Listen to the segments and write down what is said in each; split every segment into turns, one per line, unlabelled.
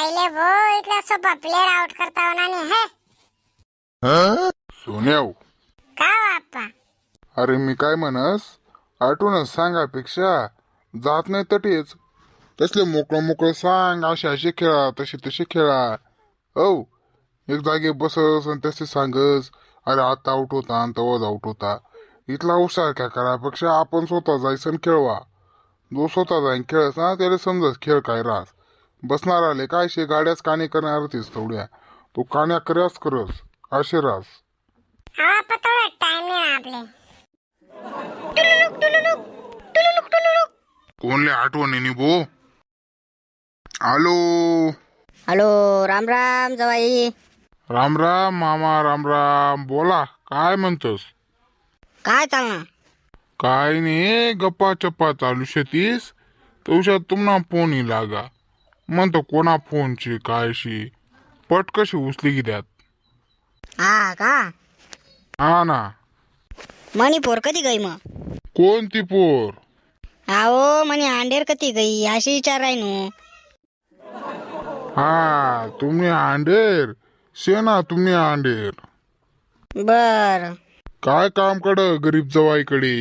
कायले भो इथला सोपा प्लेअर आउट करता नाही हे?
सोन्याव.
का हो आप्पा?
अरे मी काय म्हणस? आठवणच सांगापेक्षा जात नाही तटेच. तसले मोकळं मोकळं सांग असे असे खेळा तसे तसे खेळा. औ एक जागे बसस आणि तसे सांगस. अरे आता आउट होता आणि तवाच आउट होता. इथला हुशार काय करापेक्षा आपण स्वतः जायचं आणि खेळवा. जो स्वतः जाईन खेळस ना त्याला समजस खेळ काय रास बसणार आले. काय शे गाड्याच काने करणार होतीस थोड्या तो कान्या करस करस. असे रास.
टाइम नाही आपले.
कोणले आठवणी भो आलो
हॅलो राम राम जवाई.
राम राम मामा राम राम. बोला काय म्हणतोस?
काय चालणार?
काय नाही गप्पा चप्पा चालू शेतीस. तुझ्यात तुम्हाला फोन लागा म्हणतो कोणा फोनची कायशी पट कशी उचली की त्यात?
हा का?
हा ना.
मणिपूर कधी गई मग
कोणती पोर?
अहो म्हणे अंडेर कधी गई? अशी विचार आहे नू
हा तुम्ही अंडेर शेना तुम्ही अंडेर
बर.
काय काम कड गरीब जवाईकडे?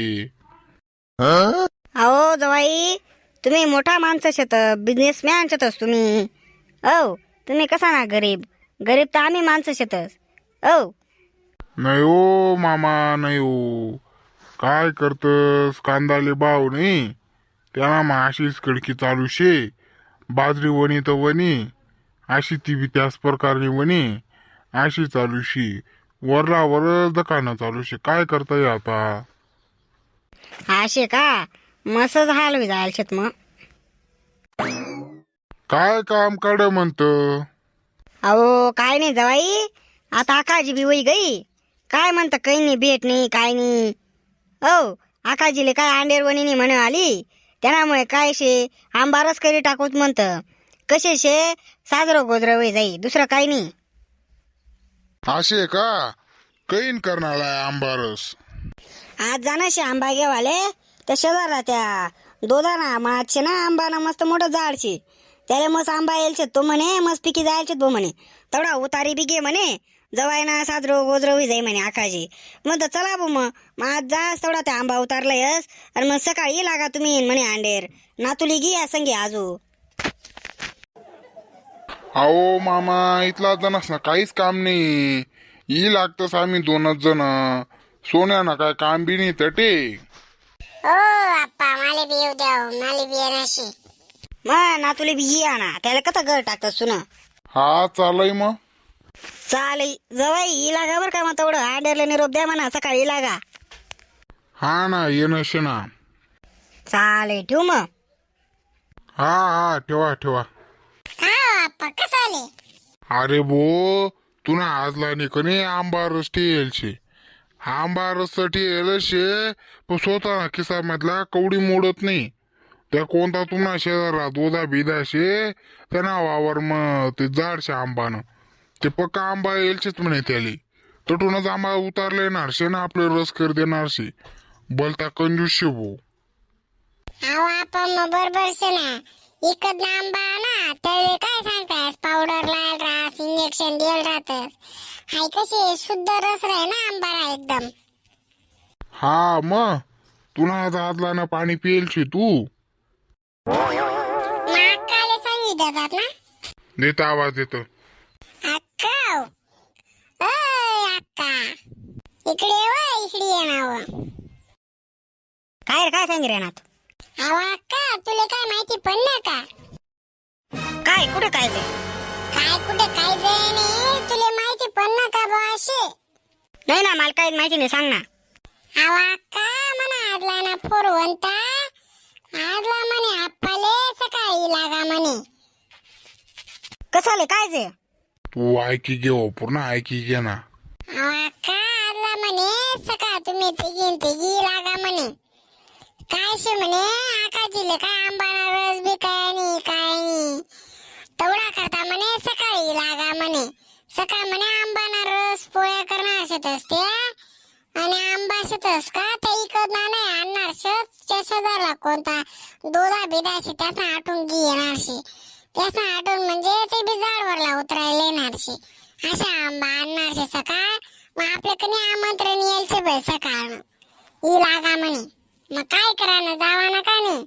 हं?
अहो जवाई. तुम्ही मोठा माणसं शेत बिझनेसमॅन शेतस तुम्ही. औ तुम्ही कसा ना गरीब? गरीब तर आम्ही माणसं शेतस औ.
नाही ओ मामा नाही ओ काय करतस? कांदाले भाव नाही. त्याला मग अशीच कडकी चालू शे. बाजरी वणी तर वणी. अशी ती बी त्याच प्रकारने वणी. अशी चालू शी. वरला वरच दकानं चालू शे. काय करता आता?
असे का? मसच हाल होई जायला शेत मग.
काय काम काढ म्हणत?
अहो काय नाही जवाई. आता आकाजी बी वही गई. काय म्हणतं काही नाही भेट नाही काय नाही. हो आकाजीले काय अंडेर वणी नाही म्हणे आली. त्यामुळे काय शे? आंबारच करी टाकूत म्हणतं. कसे शे? साजरं गोजरं वय जाई. दुसरं काही नाही.
असे का? कैन करणार आहे आंबारस.
आज जाणार शे आंबा घेवाले? त्या शेजारला त्या. दोदाना मागचे ना आंबा ना मस्त मोठं झाड शे त्याला मस्त आंबा यायचे तो म्हणे मस्त पिकी जायचे तो म्हणे. तेवढा उतारी बी घे म्हणे. जवाय ना साजरो गोजरो होई जाई म्हणे आकाशी. मग चला बो मग. मग आज जा तेवढा त्या आंबा उतारला यस आणि मग सकाळी लागा तुम्ही म्हणे अंडेर नातुली घे या संगे आजू.
अहो मामा इथला जण ना काहीच काम नाही. ही लागतस आम्ही दोनच जण. सोन्या ना काय काम बी नाही तटे.
ओ आप्पा मला बी येऊ द्या हो, मला बी येण्याशी
मग नातुली बी ये ना त्याला कथा घर टाकतात सुना?
हा चालय मग.
चालेल जवाई ही लागा बरं का मग तेवढं. अंडेरला निरोप द्या म्हणा सकाळी लागा.
हा ना येणं शेना
चालेल ठेवू मग.
हा हा ठेवा ठेवा.
का हो आप्पा कसं आले?
अरे भो तुना आजला निकने आंबा रस टेलशे आंबा रस टेल शे पण स्वतः ना खिसा मधला कवडी मोडत नाही. त्या कोणता तुम्हाला शेजारा दोदा बिदा शे त्यांना वावर मग ते जाडशे आंबानं. ते पक्का आंबा येलशेच म्हणे त्याली. तटूनच आंबा उतारले येणारशे ना आपले रस कर देणार शे. बोलता कंजूस शे भो.
अहो बरोबर शे ना. इकत आंबा ना त्यावेळी काय सांगतायस पावडर लाल राहस इंजेक्शन देल राहतस. हाय कसे शुद्ध रस राहे ना आंबाला एकदम.
हा मग तुला आज आजला ना पाणी पियलशी तू.
मग काले सांगितलं ना?
देता आवाज देतो.
अक्का ओय अक्का. इकडे ये
काय रे काय सांग रे नात?
अहो अक्का तुला काय माहिती पडलं का?
काय कुठे काय ते?
काय कुठे काय जाय नाही तुला माहिती पडलं का बा असे?
नाही ना मला काही माहिती नाही सांग ना.
अहो अक्का म्हणा आजला ना पोरवंता आजला म्हणे आप्पाले सकाळी लागा म्हणे.
कसं आले काय ते
तू ऐकी घे हो पूर्ण ऐकी घे ना.
अहो अक्का आजला म्हणे सकाळ तुम्ही तिघी तिघी लागा म्हणे. काय शे म्हणे आकाजीले काय आंबाना रस बी काय नाही काय नाही. तेवढा करता म्हणे सकाळी लागा म्हणे सकाळ म्हणे आंबाना रस पोळ्या करणार शेतस ते. आणि आंबा शेतस का? ते इकत ना नाही आणणार शेत. शेजारला कोणता दोदा बिदाशी त्याचा आटून घे येणार शे त्याचा आटून म्हणजे ते बी झाडवरला उतरायला येणारशे अशा. आंबा आणणारशे सकाळ. मग आपल्याकडे आमंत्रण यायचे बाई सकाळ ई लागा म्हणे. मग काय करा ना जावा ना का नाही?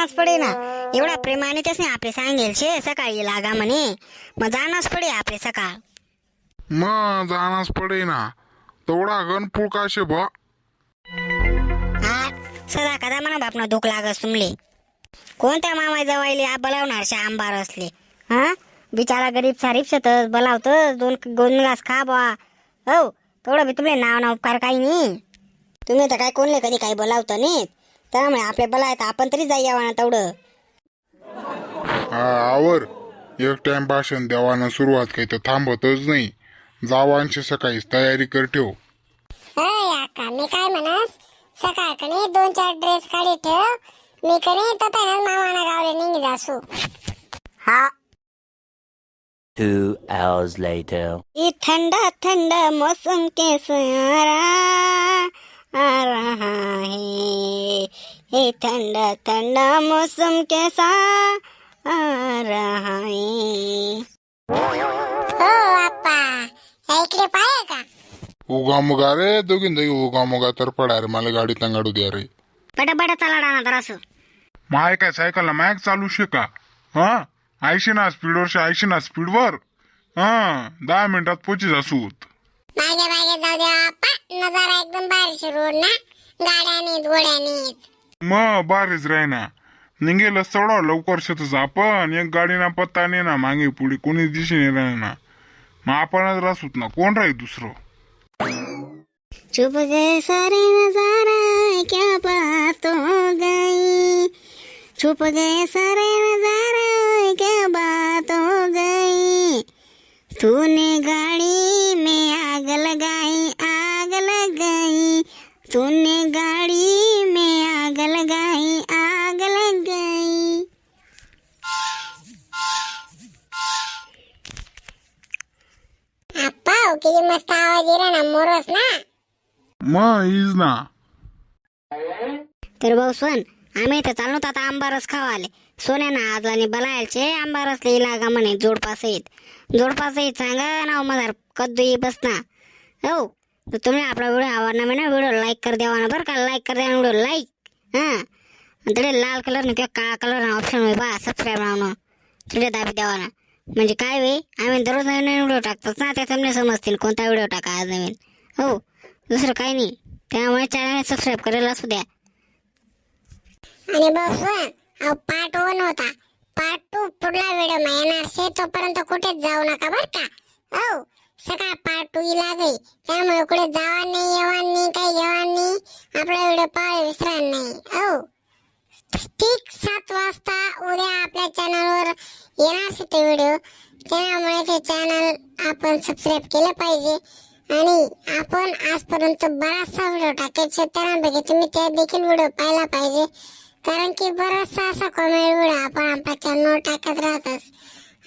जाणंच पडे ना. एवढा प्रेमाने त्याच नाही आपले सांगेल शे सकाळी लागा म्हणे. मग जाणंच पडे आपले सकाळ.
मग जाणाच पडे ना. तेवढा गणपूळ काशे बा
हा सदा कदा म्हणा बापना दुःख लागस तुमले. कोणत्या मामा जवायले आ बोलावणार शे आंबार असले हा? बिचारा गरीब सारीब शेतच बोलावतस दोन दोन ग्लास खा बा. हो तेवढं बी तुमले नाव नाव उपकार काही नाही तुम्ही तर काय कोणले कधी काही बोलावतं नाही त्यामुळे आपले बोलायचं आपण तरी जाई यावं तेवढं
हा आवर. एक टाइम भाषण देवानं सुरुवात काही तर थांबतच नाही. जावांची सकाळीच तयारी कर ठेव.
अय अक्का मी काय म्हणस? सकाळ कणे दोन चार ड्रेस काढी ठेव. मी कणे ततानच मामाना गावले निघी जासू
हा.
Two hours later.
ये ठंडा ठंडा मौसम कैसे आ रहा आ रहा है। ये ठंडा ठंडा मौसम कैसा आ रहा है?
हो आप्पा या इकडे पाय का?
उगा मुगा रे दोघीन दोघी उगा मुगा तर पडा रे मला गाडी तांगाडू द्या रे.
बटा चला डाना जरासं
माय काय सायकलला मॅक चालू शे का? हा? ऐंशी ना स्पीडवर शे ऐंशी ना स्पीडवर हा? दहा मिनिटात पोचीच असूत.
मागे मागे जाऊ द्या आप्पा नजारा एकदम बारीश रोड ना. गाड्या नाहीत गोड्या नाहीत.
मग बारीच राही ना. निघेल सोडा लवकर शेतच आपण. एक गाडीना पत्ता नाही ना मागे पुढे कोणी दिशे नाही राही ना. मग आपणच रासूत ना. कोण राहील दुसरं?
चुप गए सारे नजारा क्या बात हो गई? छुप गए सारे नजारा क्या बात हो गई? तूने गाड़ी
मग इज ना.
तर भाऊ सोन आम्ही इथं चाललो होतो आता आंबारस खावाले सोन्यानं आज आणि बलायचे आंबारसले लागा म्हणे जोडपास येत जोडपास येत सांगा ना मधार कद्दू ये बस ना. हो तर तुम्ही आपला व्हिडिओ आवडला म्हणा व्हिडिओ लाईक कर द्यावा ना बरं का लाईक कर द्या व्हिडिओ लाईक हां. आणि तिकडे लाल कलर किंवा काळा कलर ऑप्शन होय बा सबस्क्राईब नावनं तिकडे दाबी द्यावा ना. म्हणजे काय वे? आम्ही दररोज नवीन नवीन व्हिडिओ टाकतोच ना ते तुम्ही समजतील. कोणता व्हिडिओ टाका आज नवीन? हो दुसरं काही नाही. त्यामुळे चॅनल सबस्क्राईब करायला असू द्या.
आणि बस अहो पार्ट वन होता. पार्ट टू पुढला व्हिडिओ मा येणार शे तोपर्यंत कुठेच जाऊ नका बरं का? हो सकाळ पार्ट टू इला गई त्यामुळे कुठे जावा नाही येवा नाही काही घेवा नाही. आपला व्हिडिओ पाहायला विसरा नाही. हो. ठीक सात वाजता उद्या आपल्या चॅनलवर येणार ते व्हिडिओ. त्यामुळे ते चॅनल आपण सबस्क्राईब केलं पाहिजे. आणि आपण आजपर्यंत बराचसा व्हिडिओ टाकेल शेतकऱ्यांपैकी तुम्ही त्या देखील व्हिडिओ पाहिला पाहिजे. कारण की बराचसा असा कॉमेडी व्हिडिओ आपण आपल्या चॅनलवर टाकत राहतच.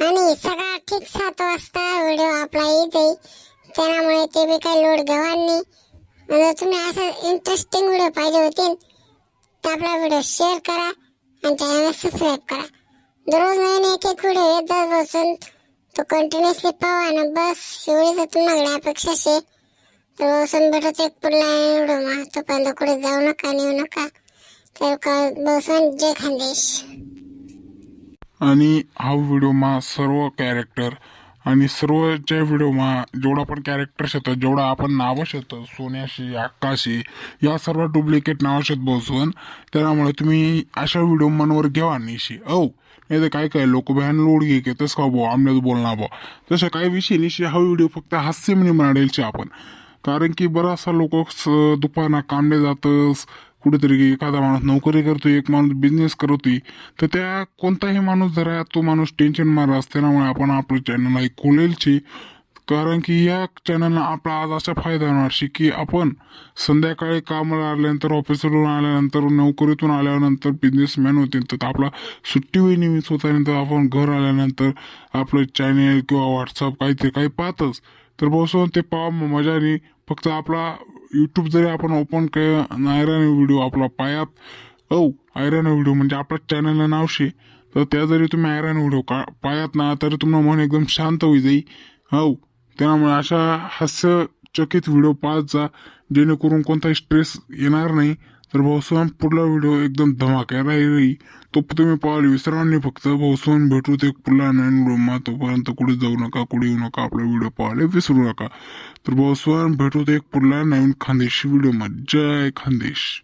आणि सगळा ठीक सात वाजता व्हिडिओ आपला येत आहे. त्यामुळे ते बी काही लोड गव्हांनी नाही. आणि तुम्ही असं इंटरेस्टिंग व्हिडिओ पाहिजे होते तर आपला व्हिडिओ शेअर करा आणि चॅनलला सबस्क्राईब करा. दररोज नवीन एक एक व्हिडिओ येत बसून तो कंटिन्युअसली पाहा ना बस. एवढीच तुम्हाला अपेक्षा शे तर बसून भेटत एक पुढला व्हिडिओ मग तोपर्यंत कुठे जाऊ नका नेऊ नका. तर का बसून जय खानदेश.
आणि हा व्हिडिओ मा सर्व कॅरेक्टर आणि सर्वच्या व्हिडिओमा जेवढा पण कॅरेक्टर शेतात जेवढा आपण नावं शेतं सोन्याशी आकाशी या सर्व डुप्लिकेट नावं शेत बसून त्यामुळे तुम्ही अशा व्हिडिओ मनवर घेवा निशी. औ नाही तर काय काय लोक बॅन लोड घे की का भाऊ आमल्यात बोलणार बा तसं काही विषय निशी हा व्हिडिओ फक्त हास्य म्हणे म्हणायचे आपण. कारण की बराचसा लोक दुपारना कामले जातस कुठेतरी एखादा माणूस नोकरी करतो एक माणूस बिझनेस करतोय तर त्या कोणताही माणूस जरा तो माणूस टेन्शन मार असते त्यामुळे आपण आपलं चॅनल आहे खोलेलचे. कारण की या चॅनलला आपला आज असा फायदा होणार शे की आपण संध्याकाळी कामाला आल्यानंतर ऑफिसवरून आल्यानंतर नोकरीतून आल्यानंतर बिझनेसमॅन होते तर आपला सुट्टी वेळ निमित्त होतानंतर आपण घर आल्यानंतर आपलं चॅनेल किंवा व्हॉट्सअप काहीतरी काही पाहतच. तर बसून ते पाहा मजाने फक्त आपला यूट्यूब जरी आपण ओपन के आयराने व्हिडिओ आपला पायात औ आयरन व्हिडिओ म्हणजे आपल्या चॅनलला नाव शे तर त्या जरी तुम्ही आयरन व्हिडिओ का पायात ना तरी तुम्हाला मन एकदम शांत होई जाई हो त्यामुळे अशा हास्यचकित व्हिडिओ पाहत जा जेणेकरून कोणताही स्ट्रेस येणार नाही. तर भाऊसोन पुढला व्हिडिओ एकदम धमाक्याला येईल तो तुम्ही पाहाल विसरा नाही फक्त भाऊसोन भेटू ते पुढला नवीन व्हिडिओ तोपर्यंत कुठे जाऊ नका कुठे येऊ नका आपला व्हिडिओ पाहायला विसरू नका. तर भाऊसोन भेटू ते एक पुढला नवीन खानदेशी व्हिडिओ जय खानदेश.